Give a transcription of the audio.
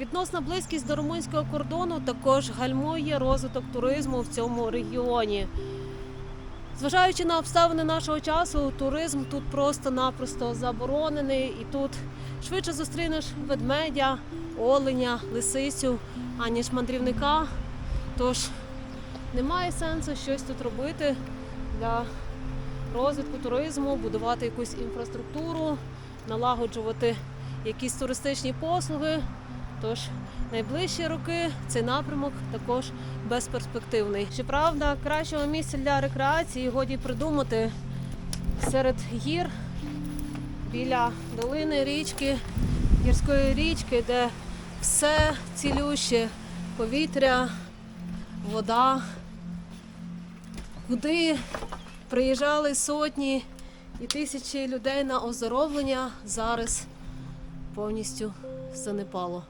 Відносна близькість до румунського кордону також гальмує розвиток туризму в цьому регіоні. Зважаючи на обставини нашого часу, туризм тут просто-напросто заборонений, і тут швидше зустрінеш ведмедя, оленя, лисицю, аніж мандрівника. Тож немає сенсу щось тут робити для розвитку туризму, будувати якусь інфраструктуру, налагоджувати якісь туристичні послуги. Тож найближчі роки цей напрямок також безперспективний. Щоправда, кращого місця для рекреації годі придумати серед гір біля долини річки, гірської річки, де все цілюще, повітря, вода, куди приїжджали сотні і тисячі людей на оздоровлення, зараз повністю занепало.